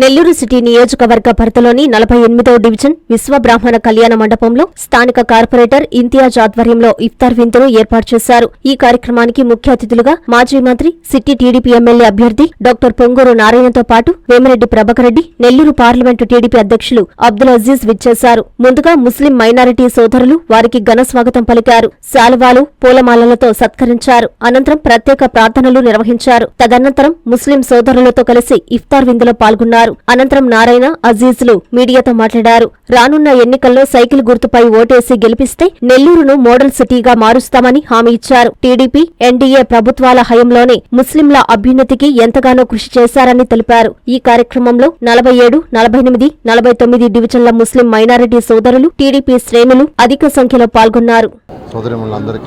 Nellore city నియోజకవర్గ పరిధిలోని నలభై ఎనిమిదవ డివిజన్ విశ్వబ్రాహ్మణ కళ్యాణ మండపంలో స్థానిక కార్పొరేటర్ ఇంతియాజ్ ఆధ్వర్యంలో ఇఫ్తార్ విందును ఏర్పాటు చేశారు. ఈ కార్యక్రమానికి ముఖ్య అతిథులుగా మాజీ మంత్రి సిటీ టీడీపీ ఎమ్మెల్యే అభ్యర్థి డాక్టర్ పొంగూరు నారాయణతో పాటు వేమిరెడ్డి ప్రభాకర్ రెడ్డి నెల్లూరు పార్లమెంటు టీడీపీ అధ్యక్షులు అబ్దుల్ అజీజ్ విచ్చేశారు. ముందుగా ముస్లిం మైనారిటీ సోదరులు వారికి ఘన స్వాగతం పలికారు. శాలువాలు పూలమాలలతో సత్కరించారు. అనంతరం ప్రత్యేక ప్రార్థనలు నిర్వహించారు. తదనంతరం ముస్లిం సోదరులతో కలిసి ఇఫ్తార్ విందులో పాల్గొన్నారు. అనంతరం నారాయణ అజీజ్లు మీడియాతో మాట్లాడారు. రానున్న ఎన్నికల్లో సైకిల్ గుర్తుపై ఓటేసి గెలిపిస్తే నెల్లూరును మోడల్ సిటీగా మారుస్తామని హామీ ఇచ్చారు. టీడీపీ ఎన్డీఏ ప్రభుత్వాల హయంలోనే ముస్లింల అభ్యున్నతికి ఎంతగానో కృషి చేశారని తెలిపారు. ఈ కార్యక్రమంలో నలభై ఏడు నలభై ఎనిమిది నలభై తొమ్మిది డివిజన్ల ముస్లిం మైనారిటీ సోదరులు టీడీపీ శ్రేణులు అధిక సంఖ్యలో పాల్గొన్నారు.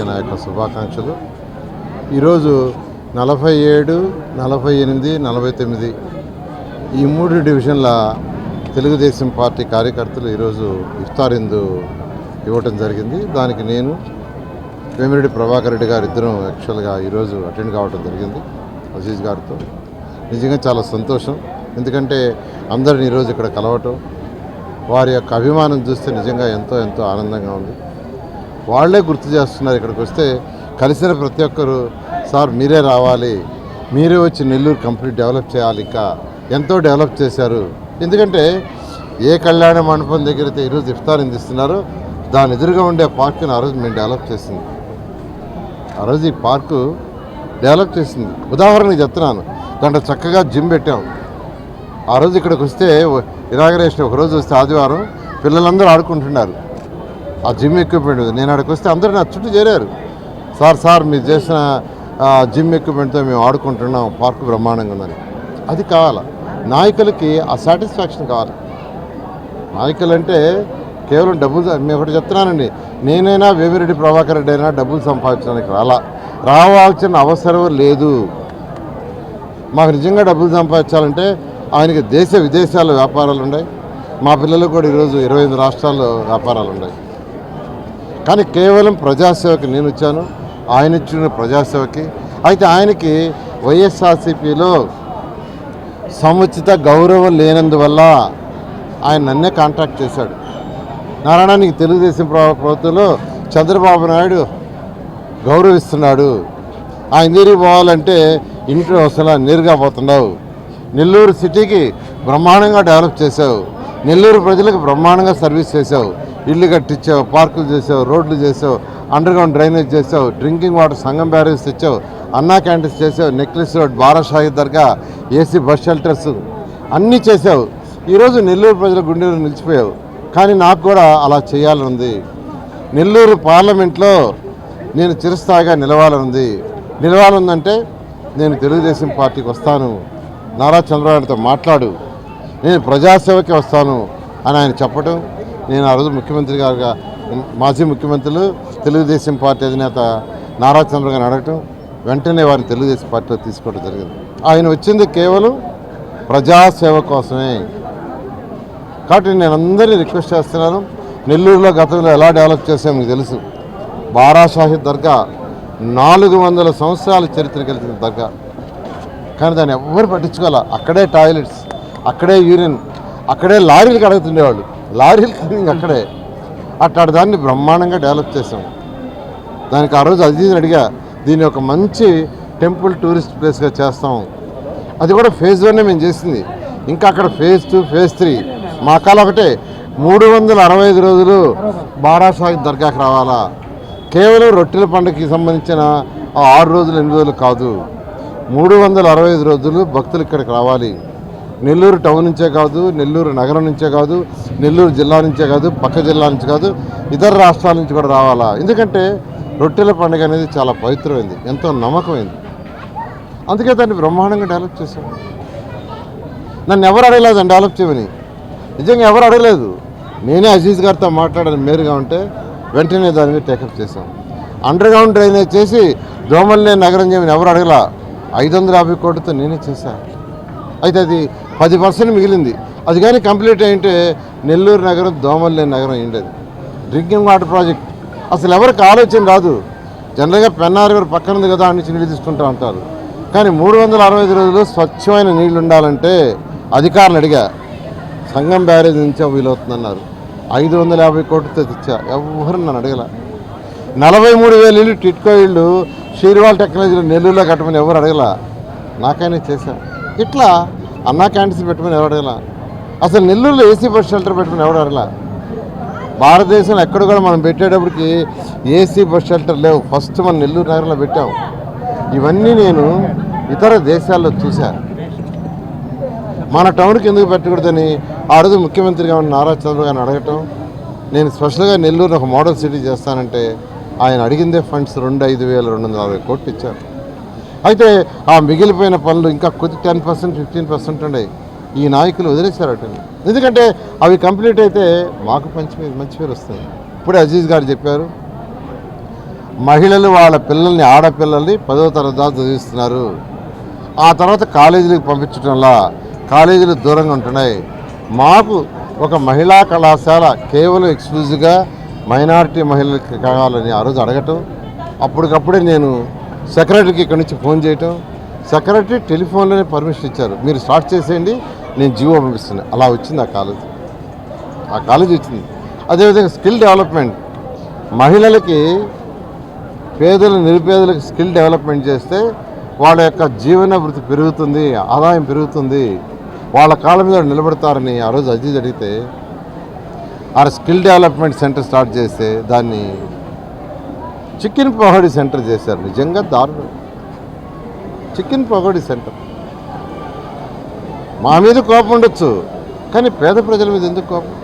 నా యొక్క శుభాకాంక్షలు. ఈరోజు నలభై ఏడు నలభై ఎనిమిది నలభై తొమ్మిది ఈ మూడు డివిజన్ల తెలుగుదేశం పార్టీ కార్యకర్తలు ఈరోజు ఇఫ్తారిందు ఇవ్వటం జరిగింది. దానికి నేను వేమిరెడ్డి ప్రభాకర్ రెడ్డి గారు ఇద్దరం యాక్చువల్గా ఈరోజు అటెండ్ కావడం జరిగింది అజీజ్ గారితో. నిజంగా చాలా సంతోషం. ఎందుకంటే అందరిని ఈరోజు ఇక్కడ కలవటం వారి యొక్క అభిమానం చూస్తే నిజంగా ఎంతో ఎంతో ఆనందంగా ఉంది. వాళ్ళే గుర్తు చేస్తున్నారు ఇక్కడికి వస్తే కలిసిన ప్రతి ఒక్కరు సార్ మీరే రావాలి మీరే వచ్చి నెల్లూరు కంప్లీట్ డెవలప్ చేయాలి ఇంకా ఎంతో డెవలప్ చేశారు. ఎందుకంటే ఏ కళ్యాణ మండపం దగ్గర అయితే ఈరోజు ఇఫ్తార్ అందిస్తున్నారో దాని ఎదురుగా ఉండే పార్కుని ఆ రోజు మేము డెవలప్ చేసింది. ఆ రోజు ఈ పార్కు డెవలప్ చేసింది. ఉదాహరణకి చెప్తున్నాను దాంట్లో చక్కగా జిమ్ పెట్టాం. ఆ రోజు ఇక్కడికి వస్తే ఇనాగరేషన్ ఒకరోజు వస్తే ఆదివారం పిల్లలందరూ ఆడుకుంటున్నారు. ఆ జిమ్ ఎక్విప్మెంట్ ఉంది. నేను అక్కడికి వస్తే అందరూ నా చుట్టూ చేరారు. సార్ సార్ మీరు చేసిన జిమ్ ఎక్విప్మెంట్తో మేము ఆడుకుంటున్నాం పార్కు బ్రహ్మాండంగా ఉందని. అది కావాలా? నాయకులకి ఆ సాటిస్ఫాక్షన్ కావాలి. నాయకులు అంటే కేవలం డబ్బులు మేము ఒకటి చెప్తున్నానండి. నేనైనా వేమిరెడ్డి ప్రభాకర్ రెడ్డి అయినా డబ్బులు సంపాదించడానికి రాలా. రావాల్సిన అవసరం లేదు. మాకు నిజంగా డబ్బులు సంపాదించాలంటే ఆయనకి దేశ విదేశాల వ్యాపారాలు ఉన్నాయి. మా పిల్లలు కూడా ఈరోజు ఇరవై ఐదు రాష్ట్రాల్లో వ్యాపారాలు ఉన్నాయి. కానీ కేవలం ప్రజాసేవకి నేను వచ్చాను. ఆయన ఇచ్చిన ప్రజాసేవకి. అయితే ఆయనకి వైఎస్ఆర్సీపీలో సముచిత గౌరవం లేనందువల్ల ఆయన నన్నే కాంట్రాక్ట్ చేశాడు. నారాయణ నీకు తెలుగుదేశం ప్ర- ప్రభుత్వంలో చంద్రబాబు నాయుడు గౌరవిస్తున్నాడు. ఆయన దగ్గరికి పోవాలంటే ఇంట్లో అసలు నేరుగా పోతున్నావు. నెల్లూరు సిటీకి బ్రహ్మాండంగా డెవలప్ చేసావు నెల్లూరు ప్రజలకు బ్రహ్మాండంగా సర్వీస్ చేసావు ఇల్లు కట్టించావు పార్కులు చేసావు రోడ్లు చేసావు అండర్గ్రౌండ్ డ్రైనేజ్ చేసావు డ్రింకింగ్ వాటర్ సంగం బ్యారేజ్ తెచ్చావు. అన్నా క్యాంటీన్స్ చేసావు necklace road Barashahi Dargah AC bus shelters అన్నీ చేసావు. ఈరోజు నెల్లూరు ప్రజల గుండెలు నిలిచిపోయావు. కానీ నాకు కూడా అలా చేయాలనుంది. నెల్లూరు పార్లమెంట్లో నేను చిరస్థాయిగా నిలవాలనుంది. నిలవాలనుందంటే నేను తెలుగుదేశం పార్టీకి వస్తాను. నారా చంద్రబాబుతో మాట్లాడు. నేను ప్రజాసేవకి వస్తాను అని ఆయన చెప్పడం నేను ఆ రోజు ముఖ్యమంత్రి గారుగా మాజీ ముఖ్యమంత్రులు తెలుగుదేశం పార్టీ అధినేత నారా చంద్రబాబు గారిని అడగటం. వెంటనే వారిని తెలుగుదేశం పార్టీలో తీసుకోవడం జరిగింది. ఆయన వచ్చింది కేవలం ప్రజాసేవ కోసమే. కాబట్టి నేను అందరినీ రిక్వెస్ట్ చేస్తున్నాను. నెల్లూరులో గతంలో ఎలా డెవలప్ చేసామో మీకు తెలుసు. బారాషాహిద్ దర్గా నాలుగు వందల సంవత్సరాల చరిత్ర కలిగిన దర్గా. కానీ దాన్ని ఎవ్వరు పట్టించుకోవాలా? అక్కడే టాయిలెట్స్ అక్కడే యూరిన్ అక్కడే లారీలు కడుగుతుండేవాళ్ళు. లారీలు క్లీనింగ్ అక్కడే. అట్లాంటి దాన్ని బ్రహ్మాండంగా డెవలప్ చేసాం దానికి ఆ రోజు అజీజ్ అడిగా దీన్ని ఒక మంచి టెంపుల్ టూరిస్ట్ ప్లేస్గా చేస్తాం. అది కూడా ఫేజ్ వన్నే మేము చేసింది. ఇంకా అక్కడ ఫేజ్ టూ ఫేజ్ త్రీ మా కాలం ఒకటే మూడు వందల అరవై ఐదు రోజులు బారాసాహిబ్ దర్గాకి రావాలా. కేవలం రొట్టెల పండుగకి సంబంధించిన ఆరు రోజులు ఎనిమిది రోజులు కాదు. మూడు వందల అరవై ఐదు రోజులు భక్తులు ఇక్కడికి రావాలి. నెల్లూరు టౌన్ నుంచే కాదు నెల్లూరు నగరం నుంచే కాదు నెల్లూరు జిల్లా నుంచే కాదు పక్క జిల్లా నుంచి కాదు ఇతర రాష్ట్రాల నుంచి కూడా రావాలా. ఎందుకంటే రొట్టెల పండుగ అనేది చాలా పవిత్రమైంది ఎంతో నమ్మకమైంది. అందుకే దాన్ని బ్రహ్మాండంగా డెవలప్ చేశాం. నన్ను ఎవరు అడగలేదు దాన్ని డెవలప్ చేయమని. నిజంగా ఎవరు అడగలేదు. నేనే అజీజ్ గారితో మాట్లాడాను మేరుగా ఉంటే వెంటనే దాని మీద టేకప్ చేశాం. అండర్గ్రౌండ్ డ్రైనేజ్ చేసి దోమల్నే నగరం చేయమని ఎవరు అడగలా. ఐదు వందల యాభై కోట్లతో నేనే చేశాను అయితే అది పది పర్సెంట్ మిగిలింది. అది కానీ కంప్లీట్ అయింటే నెల్లూరు నగరం దోమల్లేని నగరం అయ్యిండేది డ్రింకింగ్ వాటర్ ప్రాజెక్ట్ అసలు ఎవరికి ఆలోచన రాదు. జనరల్గా పెన్నారివర్ పక్కన ఉంది కదా అని నీళ్ళు తీసుకుంటూ ఉంటారు. కానీ మూడు వందల అరవై ఐదు రోజులు స్వచ్ఛమైన నీళ్ళు ఉండాలంటే అధికారులు అడిగా. సంఘం బ్యారేజ్ నుంచే వీలవుతుందన్నారు. ఐదు వందల యాభై కోట్లతో తెచ్చా. ఎవరు నన్ను అడగల. నలభై మూడు వేలు ఇళ్ళు టిట్కో ఇళ్ళు షీర్వాల్ టెక్నాలజీలో నెల్లూరులో కట్టమని ఎవరు అడగల? నాకైనా చేశా. ఇట్లా అన్నా క్యాంటీన్స్ పెట్టమని ఎవరు అడగల? అసలు నెల్లూరులో ఏసీ బస్ షెల్టర్ పెట్టమని ఎవరు అడగల? భారతదేశంలో ఎక్కడ కూడా మనం పెట్టేటప్పటికి ఏసీ బస్ షెల్టర్ లేవు. ఫస్ట్ మనం నెల్లూరు నగరంలో పెట్టాం. ఇవన్నీ నేను ఇతర దేశాల్లో చూశాను. మన టౌన్కి ఎందుకు పెట్టకూడదని ఆ రోజు ముఖ్యమంత్రిగా ఉన్న నారా చంద్రబాబు గారిని అడగటం నేను స్పెషల్గా నెల్లూరు ఒక మోడల్ సిటీ చేస్తానంటే ఆయన అడిగిందే ఫండ్స్ రెండు ఐదు వేల రెండు వందల అరవై కోట్లు ఇచ్చారు. అయితే ఆ మిగిలిపోయిన పనులు ఇంకా కొద్ది టెన్ పర్సెంట్ ఫిఫ్టీన్ పర్సెంట్ ఉండేవి ఈ నాయకులు వదిలేశారు ఎందుకంటే అవి కంప్లీట్ అయితే మాకు మంచి పేరు మంచి పేరు వస్తుంది. ఇప్పుడే అజీజ్ గారు చెప్పారు మహిళలు వాళ్ళ పిల్లల్ని ఆడపిల్లల్ని పదవ తరగతి దాకా చదివిస్తున్నారు. ఆ తర్వాత కాలేజీలకు పంపించడంలా కాలేజీలు దూరంగా ఉంటున్నాయి. మాకు ఒక మహిళా కళాశాల కేవలం ఎక్స్క్లూజివ్గా మైనారిటీ మహిళలకి కావాలని ఆ రోజు అడగటం అప్పటికప్పుడే నేను సెక్రటరీకి ఇక్కడి నుంచి ఫోన్ చేయటం సెక్రటరీ టెలిఫోన్లోనే పర్మిషన్ ఇచ్చారు. మీరు స్టార్ట్ చేసేయండి నేను జీవో పంపిస్తున్నాను అలా వచ్చింది ఆ కాలేజ్. ఆ కాలేజ్ వచ్చింది. అదేవిధంగా స్కిల్ డెవలప్మెంట్. మహిళలకి పేదలు నిరుపేదలకు స్కిల్ డెవలప్మెంట్ చేస్తే వాళ్ళ యొక్క జీవన వృత్తి పెరుగుతుంది ఆదాయం పెరుగుతుంది. వాళ్ళ కాళ్ళ మీద నిలబడతారని ఆ రోజు అజీజ్ అడిగితే ఆ స్కిల్ డెవలప్మెంట్ సెంటర్ స్టార్ట్ చేస్తే దాన్ని చికెన్ పకోడీ సెంటర్ చేశారు. నిజంగా దారుణం. Chicken pakodi centre. మా మీద కోపం ఉండొచ్చు. కానీ పేద ప్రజల మీద ఎందుకు కోపం?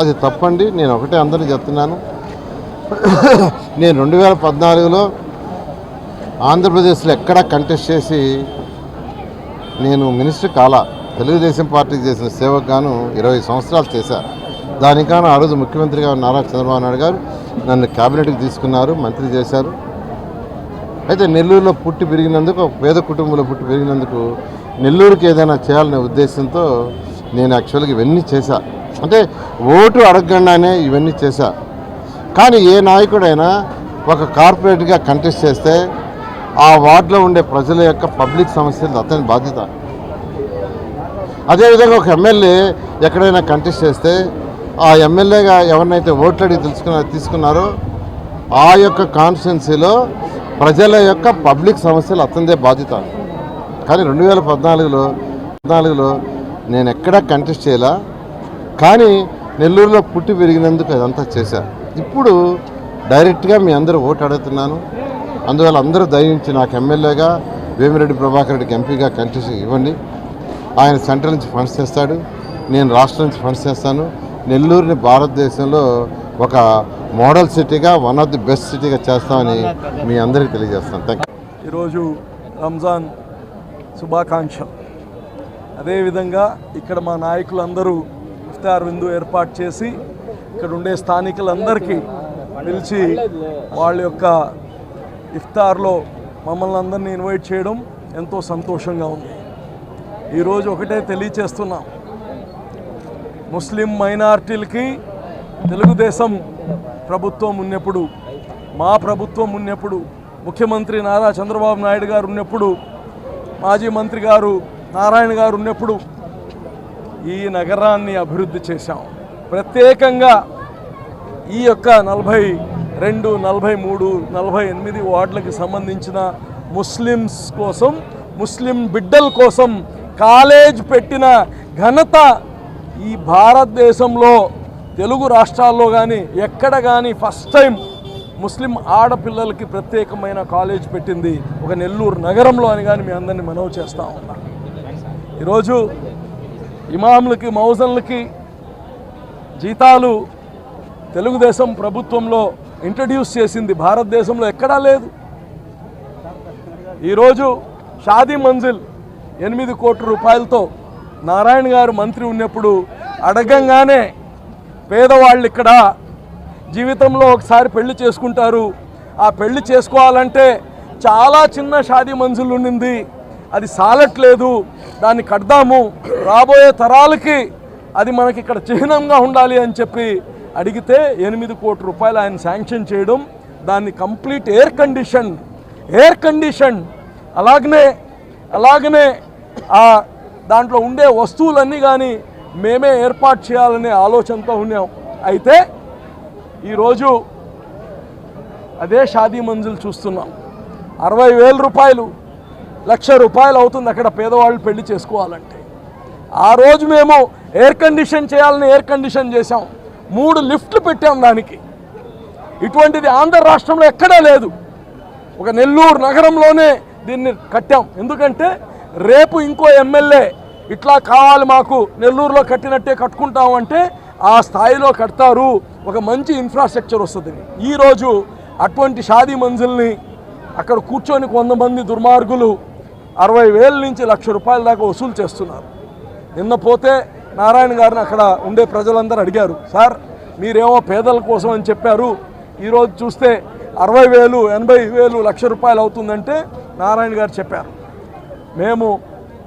అది తప్పండి నేను ఒకటే అందరికీ చెప్తున్నాను. నేను రెండు వేల పద్నాలుగులో ఆంధ్రప్రదేశ్లో ఎక్కడా కంటెస్ట్ చేసి నేను మినిస్టర్ కాలా తెలుగుదేశం పార్టీకి చేసిన సేవకు గాను ఇరవై సంవత్సరాలు చేశా. దానికన్నా ఆ రోజు ముఖ్యమంత్రిగా నారా చంద్రబాబు నాయుడు గారు నన్ను క్యాబినెట్కి తీసుకున్నారు మంత్రి చేశారు. అయితే నెల్లూరులో పుట్టి పెరిగినందుకు పేద కుటుంబంలో పుట్టి పెరిగినందుకు నెల్లూరుకి ఏదైనా చేయాలనే ఉద్దేశంతో నేను యాక్చువల్గా ఇవన్నీ చేశా. అంటే ఓటు అడగకుండానే ఇవన్నీ చేశా. కానీ ఏ నాయకుడైనా ఒక కార్పొరేట్గా కంటెస్ట్ చేస్తే ఆ వార్డులో ఉండే ప్రజల యొక్క పబ్లిక్ సమస్యలు అతని బాధ్యత. అదేవిధంగా ఒక ఎమ్మెల్యే ఎక్కడైనా కంటెస్ట్ చేస్తే ఆ ఎమ్మెల్యేగా ఎవరినైతే ఓట్లు అడిగి తెలుసుకున్న తీసుకున్నారో ఆ యొక్క కాన్స్టిట్యున్సీలో ప్రజల యొక్క పబ్లిక్ సమస్యలు అతనిదే బాధ్యత కానీ రెండు వేల పద్నాలుగులో పద్నాలుగులో నేను ఎక్కడా కంటెస్ట్ చేయలా? కానీ నెల్లూరులో పుట్టి పెరిగినందుకు అదంతా చేశాను ఇప్పుడు డైరెక్ట్గా మీ అందరూ ఓటు అడుగుతున్నాను. అందువల్ల అందరూ దయించి నాకు ఎమ్మెల్యేగా వేమిరెడ్డి ప్రభాకర్ రెడ్డికి ఎంపీగా కంటెస్ట్ ఇవ్వండి. ఆయన సెంట్రల్ నుంచి ఫండ్స్ చేస్తాడు నేను రాష్ట్రం నుంచి ఫండ్స్ చేస్తాను నెల్లూరుని భారతదేశంలో ఒక మోడల్ సిటీగా వన్ ఆఫ్ ది బెస్ట్ సిటీగా చేస్తామని మీ అందరికీ తెలియజేస్తాను. థ్యాంక్ ఈరోజు రంజాన్ శుభాకాంక్ష. అదేవిధంగా ఇక్కడ మా నాయకులందరూ ఇఫ్తార్ విందు ఏర్పాటు చేసి ఇక్కడ ఉండే స్థానికులందరికీ పిలిచి వాళ్ళ యొక్క ఇఫ్తార్లో మమ్మల్ని అందరినీ ఇన్వైట్ చేయడం ఎంతో సంతోషంగా ఉంది. ఈరోజు ఒకటే తెలియచేస్తున్నాం. ముస్లిం మైనార్టీలకి తెలుగుదేశం ప్రభుత్వం ఉన్నప్పుడు మా ప్రభుత్వం ఉన్నప్పుడు ముఖ్యమంత్రి నారా చంద్రబాబు నాయుడు గారు ఉన్నప్పుడు మాజీ మంత్రి గారు నారాయణ గారు ఉన్నప్పుడు ఈ నగరాన్ని అభివృద్ధి చేశాం. ప్రత్యేకంగా ఈ యొక్క నలభై రెండు నలభై మూడు నలభై ఎనిమిది వార్డులకు సంబంధించిన ముస్లిమ్స్ కోసం ముస్లిం బిడ్డల కోసం కాలేజ్ పెట్టిన ఘనత ఈ భారతదేశంలో తెలుగు రాష్ట్రాల్లో కానీ ఎక్కడ కానీ ఫస్ట్ టైం ముస్లిం ఆడపిల్లలకి ప్రత్యేకమైన కాలేజ్ పెట్టింది ఒక నెల్లూరు నగరంలో అని కానీ మీ అందరినీ మనవి చేస్తూ ఉన్నా. ఈరోజు ఇమాములకి మౌజన్లకి జీతాలు తెలుగుదేశం ప్రభుత్వంలో ఇంట్రడ్యూస్ చేసింది. భారతదేశంలో ఎక్కడా లేదు. ఈరోజు షాదీ మంజిల్ ఎనిమిది కోట్ల రూపాయలతో నారాయణ గారు మంత్రి ఉన్నప్పుడు అడగంగానే పేదవాళ్ళు ఇక్కడ జీవితంలో ఒకసారి పెళ్ళి చేసుకుంటారు. ఆ పెళ్ళి చేసుకోవాలంటే చాలా చిన్న షాదీ మంజులు ఉండింది. అది సాలట్లేదు. దాన్ని కడదాము. రాబోయే తరాలకి అది మనకి ఇక్కడ చిహ్నంగా ఉండాలి అని చెప్పి అడిగితే ఎనిమిది కోట్ల రూపాయలు ఆయన శాంక్షన్ చేయడం దాన్ని complete air condition air condition. అలాగనే అలాగనే దాంట్లో ఉండే వస్తువులన్నీ కానీ మేమే ఏర్పాటు చేయాలనే ఆలోచనతో ఉన్నాం. అయితే ఈరోజు అదే షాదీ మంజులు చూస్తున్నాం. అరవై వేల రూపాయలు లక్ష రూపాయలు అవుతుంది అక్కడ పేదవాళ్ళు పెళ్ళి చేసుకోవాలంటే. ఆ రోజు మేము ఎయిర్ కండిషన్ చేయాలని ఎయిర్ కండిషన్ చేసాం మూడు లిఫ్ట్లు పెట్టాం దానికి. ఇటువంటిది ఆంధ్ర రాష్ట్రంలో ఎక్కడా లేదు. ఒక నెల్లూరు నగరంలోనే దీన్ని కట్టాం. ఎందుకంటే రేపు ఇంకో ఎమ్మెల్యే ఇట్లా కావాలి మాకు నెల్లూరులో కట్టినట్టే కట్టుకుంటామంటే ఆ స్థాయిలో కడతారు. ఒక మంచి ఇన్ఫ్రాస్ట్రక్చర్ వస్తుంది. ఈరోజు అటువంటి షాదీ మంజిల్ని అక్కడ కూర్చొని కొంతమంది దుర్మార్గులు అరవై వేల నుంచి లక్ష రూపాయల దాకా వసూలు చేస్తున్నారు. నిన్న పోతే నారాయణ గారిని అక్కడ ఉండే ప్రజలందరూ అడిగారు సార్ మీరేమో పేదల కోసం అని చెప్పారు. ఈరోజు చూస్తే అరవై వేలు ఎనభై వేలు లక్ష రూపాయలు అవుతుందంటే నారాయణ గారు చెప్పారు. మేము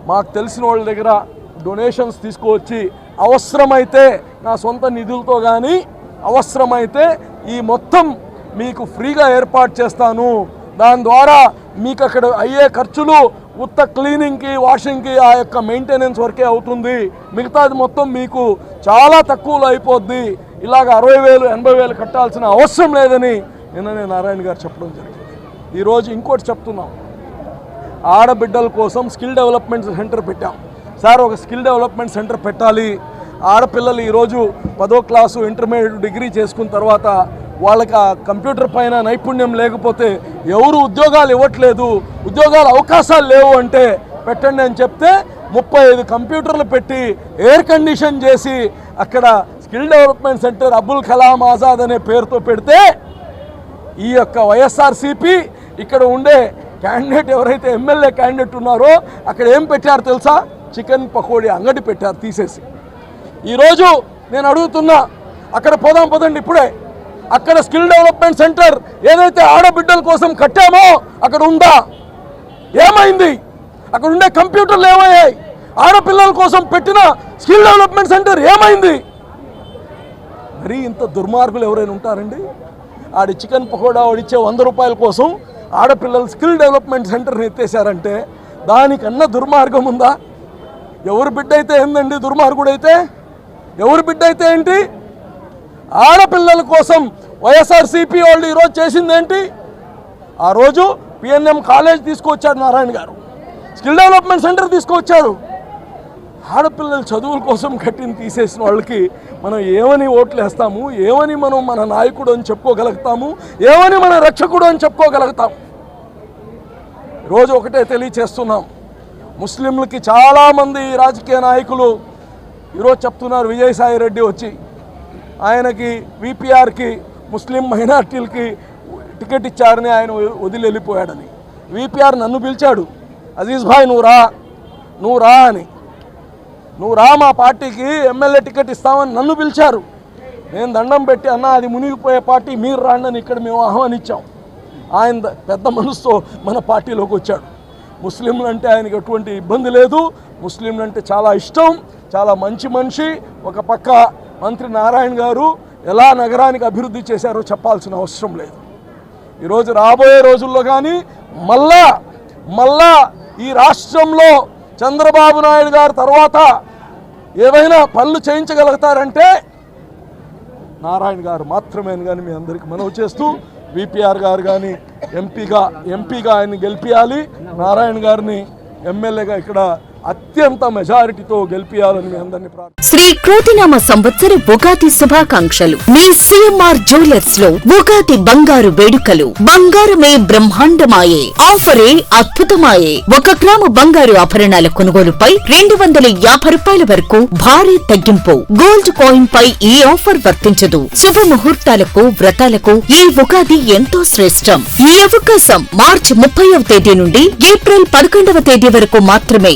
మాకు తెలిసిన వాళ్ళ దగ్గర డొనేషన్స్ తీసుకువచ్చి అవసరమైతే నా సొంత నిధులతో కానీ అవసరమైతే ఈ మొత్తం మీకు ఫ్రీగా ఏర్పాటు చేస్తాను. దాని ద్వారా మీకు అక్కడ అయ్యే ఖర్చులు ఉత్త క్లీనింగ్కి వాషింగ్కి ఆ యొక్క మెయింటెనెన్స్ వరకే అవుతుంది. మిగతాది మొత్తం మీకు చాలా తక్కువలో అయిపోద్ది. ఇలాగ అరవై వేలు ఎనభై వేలు కట్టాల్సిన అవసరం లేదని నిన్ననే నారాయణ గారు చెప్పడం జరిగింది. ఈరోజు ఇంకోటి చెప్తున్నాం. ఆడబిడ్డల కోసం స్కిల్ డెవలప్మెంట్ సెంటర్ పెట్టాం. సార్ ఒక స్కిల్ డెవలప్మెంట్ సెంటర్ పెట్టాలి. ఆడపిల్లలు ఈరోజు పదో క్లాసు ఇంటర్మీడియట్ డిగ్రీ చేసుకున్న తర్వాత వాళ్ళకి ఆ కంప్యూటర్ పైన నైపుణ్యం లేకపోతే ఎవరు ఉద్యోగాలు ఇవ్వట్లేదు. ఉద్యోగాల అవకాశాలు లేవు అంటే పెట్టండి అని చెప్తే ముప్పై ఐదు కంప్యూటర్లు పెట్టి ఎయిర్ కండిషన్ చేసి అక్కడ skill development centre Abul Kalam Azad అనే పేరుతో పెడితే ఈ యొక్క వైఎస్ఆర్సీపీ ఇక్కడ ఉండే క్యాండిడేట్ ఎవరైతే ఎమ్మెల్యే క్యాండిడేట్ ఉన్నారో అక్కడ ఏం పెట్టారు తెలుసా? చికెన్ పకోడీ అంగడి పెట్టారు తీసేసి. ఈరోజు నేను అడుగుతున్నా అక్కడ పోదాం పదండి ఇప్పుడే. అక్కడ స్కిల్ డెవలప్మెంట్ సెంటర్ ఏదైతే ఆడబిడ్డల కోసం కట్టామో అక్కడ ఉందా? ఏమైంది? అక్కడ ఉండే కంప్యూటర్లు ఏమయ్యాయి? ఆడపిల్లల కోసం పెట్టిన స్కిల్ డెవలప్మెంట్ సెంటర్ ఏమైంది? మరీ ఇంత దుర్మార్గులు ఎవరైనా ఉంటారండి? ఆడి చికెన్ పకోడా వాడిచ్చే వంద రూపాయల కోసం ఆడపిల్లలు స్కిల్ డెవలప్మెంట్ సెంటర్ని ఎత్తేసారంటే దానికన్నా దుర్మార్గం ఉందా? ఎవరు బిడ్డ అయితే ఏందండి దుర్మార్గుడైతే? ఎవరు బిడ్డ అయితే ఏంటి? ఆడపిల్లల కోసం వైఎస్ఆర్సీపీ వాళ్ళు ఈరోజు చేసిందేంటి ఆ రోజు పిఎన్ఎం కాలేజ్ తీసుకువచ్చాడు నారాయణ గారు. స్కిల్ డెవలప్మెంట్ సెంటర్ తీసుకొచ్చారు ఆడపిల్లల చదువుల కోసం కట్టిన తీసేసిన వాళ్ళకి మనం ఏమని ఓట్లు వేస్తాము ఏమని మనం మన నాయకుడు అని చెప్పుకోగలుగుతాము? ఏమని మన రక్షకుడు అని చెప్పుకోగలుగుతాం రోజు ఒకటే తెలియచేస్తున్నాం. ముస్లింలకి చాలామంది రాజకీయ నాయకులు ఈరోజు చెప్తున్నారు విజయసాయి రెడ్డి వచ్చి. ఆయనకి విపిఆర్కి ముస్లిం మైనార్టీలకి టికెట్ ఇచ్చారని ఆయన వదిలి వెళ్ళిపోయాడని. విపిఆర్ నన్ను పిలిచాడు అజీజ్ భాయ్ నువ్వు రా నువ్వు రా అని. నువ్వు రా మా పార్టీకి ఎమ్మెల్యే టికెట్ ఇస్తామని నన్ను పిలిచారు. నేను దండం పెట్టి అన్న అది మునిగిపోయే పార్టీ మీరు రాండి ఇక్కడ మేము ఆహ్వానించాం. ఆయన పెద్ద మనసుతో మన పార్టీలోకి వచ్చాడు. ముస్లింలు అంటే ఆయనకి ఎటువంటి ఇబ్బంది లేదు. ముస్లింలు అంటే చాలా ఇష్టం చాలా మంచి మనిషి. ఒక పక్క మంత్రి నారాయణ గారు ఎలా నగరానికి అభివృద్ధి చేశారో చెప్పాల్సిన అవసరం లేదు. ఈరోజు రాబోయే రోజుల్లో కానీ మళ్ళా మళ్ళా ఈ రాష్ట్రంలో చంద్రబాబు నాయుడు గారు తర్వాత ఏవైనా పనులు చేయించగలుగుతారంటే నారాయణ గారు మాత్రమే అని కానీ మీ అందరికి మనవి చేస్తూ విపిఆర్ గారు కానీ ఎంపీగా ఎంపీగా ఆయన గెలిపించాలి నారాయణ గారిని ఎమ్మెల్యేగా ఇక్కడ అత్యంత మెజారిటీతో గెలిపియాలని మీ అందరినీ శ్రీ కోటినామ సంవత్సర ఉగాది శుభాకాంక్షలు. మీ సిఎంఆర్ జ్యువెలర్స్లో ఉగాది బంగారు వేడుకలు. బంగారమే బ్రహ్మాండమాయే. ఆఫరే అద్భుతమాయే. ఒక గ్రాము బంగారు ఆభరణాల కొనుగోలుపై రెండు వందల యాభై రూపాయల వరకు భారీ తగ్గింపు. గోల్డ్ కాయిన్ పై ఈ ఆఫర్ వర్తించదు. శుభ ముహూర్తాలకు వ్రతాలకు ఈ ఉగాది ఎంతో శ్రేష్టం. ఈ అవకాశం మార్చి ముప్పైవ తేదీ నుండి ఏప్రిల్ పదకొండవ తేదీ వరకు మాత్రమే.